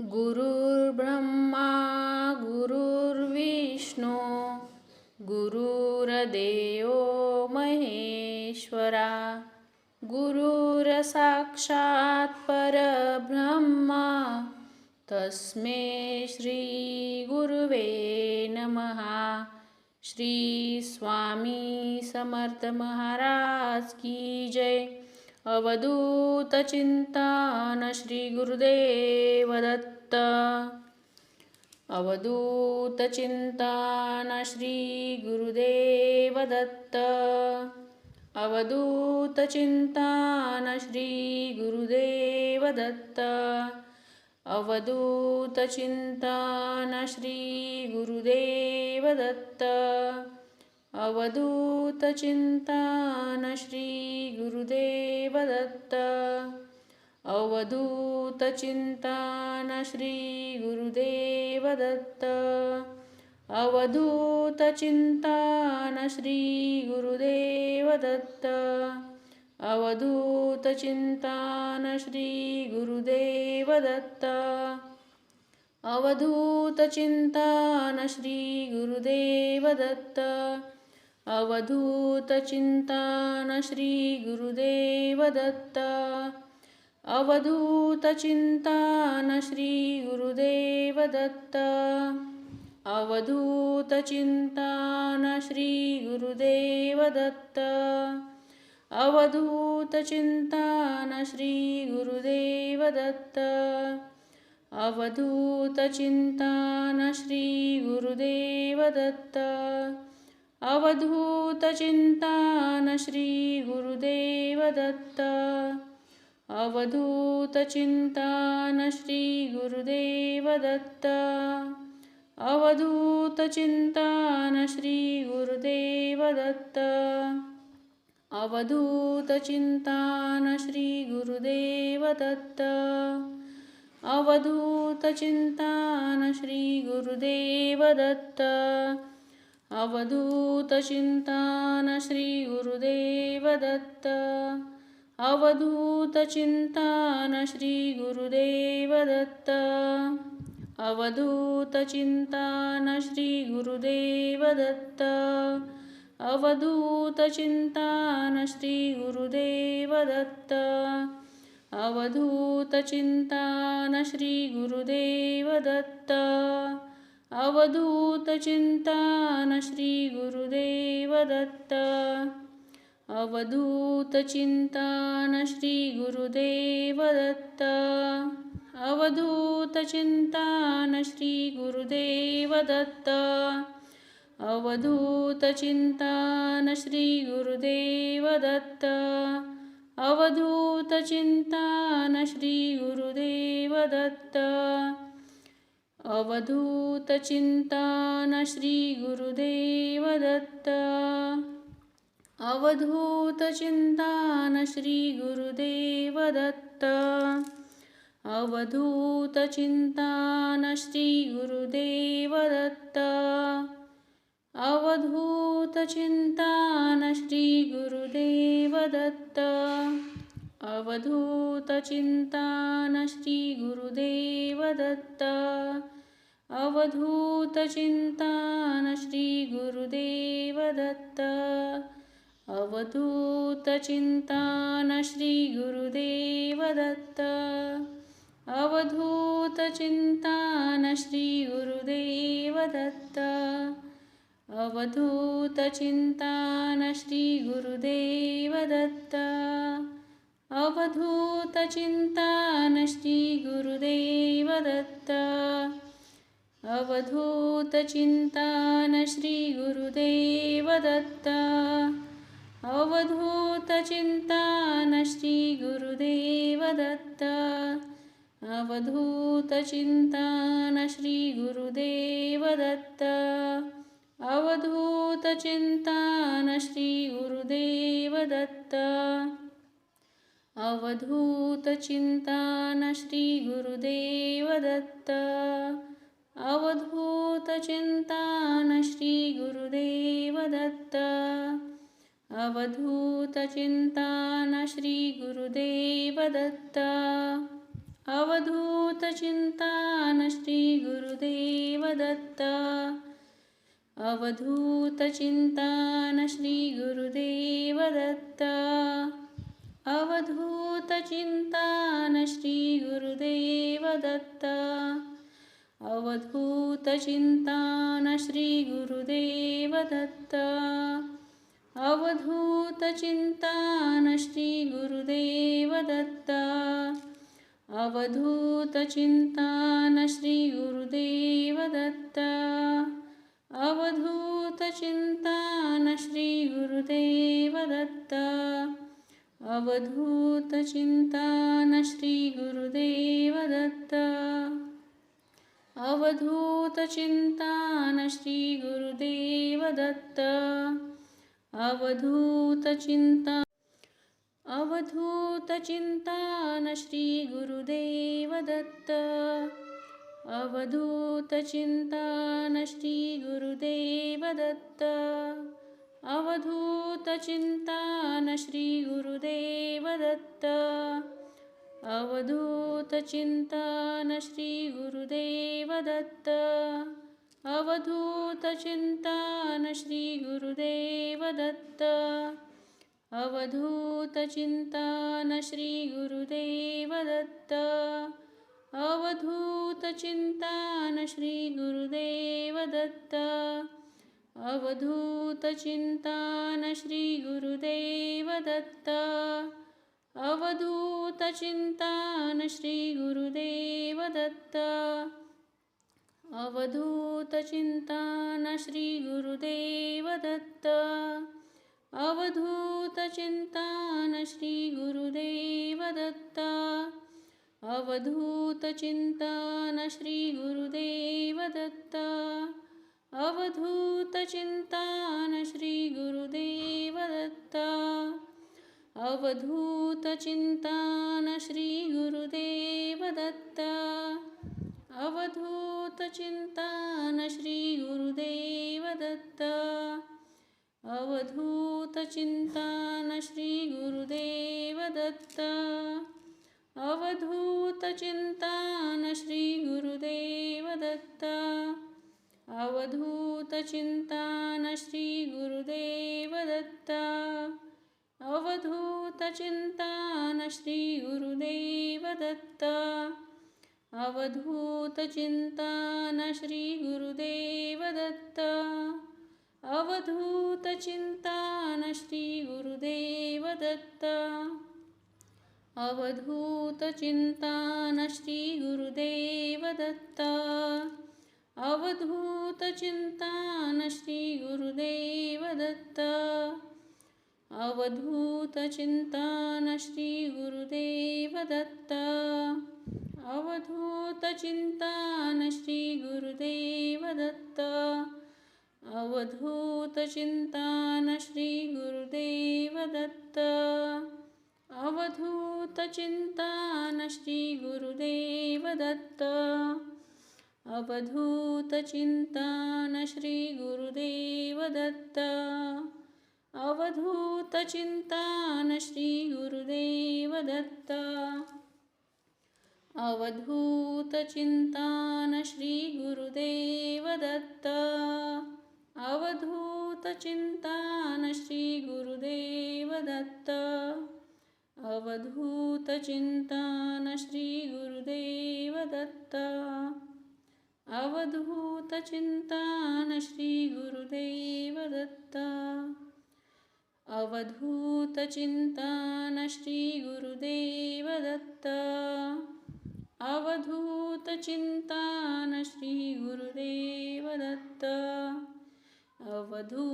गुरुर्ब्रह्मा गुरुर्विष्णू गुरुर्देव महेश्वरा गुरुरसाक्षात् परब्रह्मा तस्मै श्री गुरुवे नमः। श्री स्वामी समर्थ महाराज की जय अवधूतचिन्तान श्रीगुरुदेवदत्त अवधूतचिन्तान श्रीगुरुदेवदत्त अवधूतचिन्तान श्रीगुरुदेवदत्त अवधूतचिन्तान श्रीगुरुदेवदत्त अवधूत चिंतान श्री गुरुदेव दत्त अवधूत चिंतान श्री गुरुदेव दत्त अवधूत चिंतान श्री गुरुदेव दत्त अवधूतचिन्तान श्रीगुरुदेवदत्त अवधूतचिन्तान श्रीगुरुदेवदत्त अवधूतचिन्तान अवधूत अवधूतचिन्तान श्रीगुरुदेवदत्त अवधूतचिन्तान श्रीगुरुदेवदत्त अवधूत चिंतान श्री गुरुदेव दत्त। अवधूत चिंतान श्री गुरुदेव दत्त। अवधूत चिंतान श्री गुरुदेव दत्त। अवधूतचिन्तान श्रीगुरुदेवदत्त अवधूतचिन्तान श्रीगुरुदेवदत्त अवधूतचिन्तान श्रीगुरुदेवदत्त अवधूतचिन्तान श्री गुरुदेव दत्त। अवधूत चिंतान श्री गुरुदेव दत्त अवधूत चिंतान श्री गुरुदेव दत्त अवधूत चिंतान श्री गुरुदेव दत्त अवधूतचिन्तान श्रीगुरुदेवदत्त अवधूतचिन्तान श्रीगुरुदेवदत्त अवधूतचिन्तान श्रीगुरुदेवदत्त अवधूतचिन्तान श्री गुरुदेव दत्त अवधूतचिन्तान श्रीगुरुदेवदत्त अवधूतचिन्तान श्रीगुरुदेवदत्त अवधूतचिन्तान अवधूत अवधूतचिन्तान श्रीगुरुदेवदत्त अवधूतचिन्तान श्रीगुरुदेवदत्त अवधूतचिन्तान श्रीगुरुदेवदत्त श्री गुरुदेव दत्त अवधूत अवधूतचिन्तान श्रीगुरुदेवदत्त अवधूतचिन्तान श्रीगुरुदेवदत्त अवधूत चिंतान श्री गुरुदेव दत्त अवधूत चिंतान श्री गुरुदेव दत्त अवधूत चिंतान श्री गुरुदेव दत्त अवधूतचिन्तान श्रीगुरुदेवदत्त अवधूतचिन्तान श्रीगुरुदेवदत्त अवधूतचिन्तान अवधूत अवधूतचिन्तान श्रीगुरुदेवदत्त अवधूतचिन्तान श्रीगुरुदेवदत्त अवधूतचिन्तान श्रीगुरुदेवदत्त। अवधूतचिन्तान श्रीगुरुदेवदत्त। अवधूतचिन्तान श्रीगुरुदेवदत्त। अवधूतचिन्तान श्रीगुरुदेवदत्त। अवधूतचिन्तान श्रीगुरुदेवदत्त। अवधूतचिन्तान श्रीगुरुदेवदत्ता अवधूतचिन्तान श्रीगुरुदेवदत्ता अवधूतचिन्तान श्रीगुरुदेवदत्त अवधूतचिन्तान श्रीगुरुदेवदत्ता अवधूतचिन्तान श्री अवधूत चिंतान श्री गुरुदेव दत्त। अवधूत चिंतान श्री गुरुदेव दत्त। अवधूत चिंतान श्री गुरुदेव दत्त। अवधूतचिन्तान श्रीगुरुदेवदत्त अवधूतचिन्तान श्रीगुरुदेवदत्त अवधूतचिन्तान अवधूत अवधूतचिन्तान श्रीगुरुदेवदत्त अवधूतचिन्तान श्रीगुरुदेवदत्त अवधूतचिन्तान श्रीगुरुदेवदत्ता अवधूतचिन्तान श्रीगुरुदेवदत्ता अवधूतचिन्तान श्रीगुरुदेवदत्त अवधूतचिन्तान श्रीगुरुदेवदत्त अवधूतचिन्तान श्रीगुरुदेवदत्त अवधूत चिंता न श्री गुरुदेवदत्त अवधूत चिंता अवधूत चिंता न श्री गुरुदेवदत्त अवधूत अवधूतचिन्तान श्रीगुरुदेवदत्त अवधूतचिन्ता अवधूतचिन्तान अवधूत अवधूतचिन्तान श्रीगुरुदेवदत्त अवधूतचिन्तान श्रीगुरुदेवदत्त अवधूतचिन्तन श्रीगुरुदेवदत्त अवधूतचिन्तान श्रीगुरुदेवदत्त अवधूतचिन्तान श्रीगुरुदेवदत्त अवधूतचिन्तान श्रीगुरुदेवदत्त अवधूतचिन्तान श्रीगुरुदेवदत्त चिंतन श्री गुरुदेव दत्त। अवधूत चिंतन श्री गुरुदेव दत्त। अवधूत चिंतन श्री गुरुदेव दत्त। अवधूत चिंतन श्री गुरुदेव दत्त। अवधूत चिंतन श्री गुरुदेव दत्त। अवधूतचिन्तान श्रीगुरुदेवदत्त। अवधूतचिन्तान श्रीगुरुदेवदत्त। अवधूतचिन्तान श्रीगुरुदेवदत्त। अवधूतचिन्तान श्रीगुरुदेवदत्त। अवधूतचिन्तान श्रीगुरुदेवदत्त। अवधूतचिन्तान श्रीगुरुदेवदत्ता अवधूतचिन्तान श्रीगुरुदेवदत्ता अवधूतचिन्तान श्रीगुरुदेवदत्ता अवधूतचिन्तान श्रीगुरुदेवदत्ता अवधूतचिन्तान श्रीगुरुदेवदत्ता अवधूतचिन्तान श्रीगुरुदेवदत्त अवधूतचिन्तान श्रीगुरुदेवदत्त अवधूतचिन्तान श्रीगुरुदेवदत्त अवधूतचिन्तान श्रीगुरुदेवदत्त अवधूतचिन्तान श्रीगुरुदेवदत्त अवधूतचिन्तान श्रीगुरुदेवदत्ता। अवधूतचिन्तान् श्रीगुरुदेवदत्त। अवधूतचिन्तान् श्रीगुरुदेवदत्त। अवधूतचिन्तान श्रीगुरुदेवदत्तः। अवधूतचिन्तान श्रीगुरुदेवदत्ता। अवधूतचिन्तान श्रीगुरुदेवदत्त अवधूतचिन्तान श्रीगुरुदेवदत्त अवधूतचिन्तान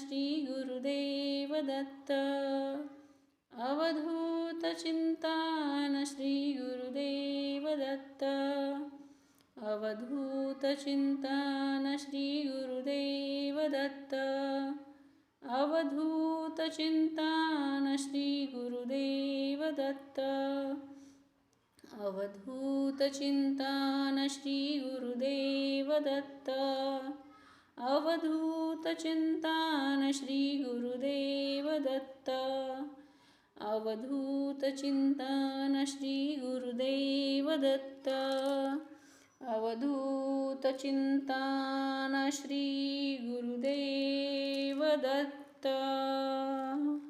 श्रीगुरुदेवदत्त अवधूतचिन्तान श्रीगुरुदेवदत्त अवधूतचिन्तान श्रीगुरुदेवदत्त अवधूत चिंतान श्री गुरुदेव दत्त। अवधूत चिंतान श्री गुरुदेव दत्त। अवधूत चिंतान श्री गुरुदेव दत्त। अवधूतचिन्तान श्रीगुरुदेवदत्त श्री गुरुदेव दत्त। अवधूत अवधूतचिन्तान श्रीगुरुदेवदत्त अवधूतचिन्तान श्रीगुरुदेवदत्त The.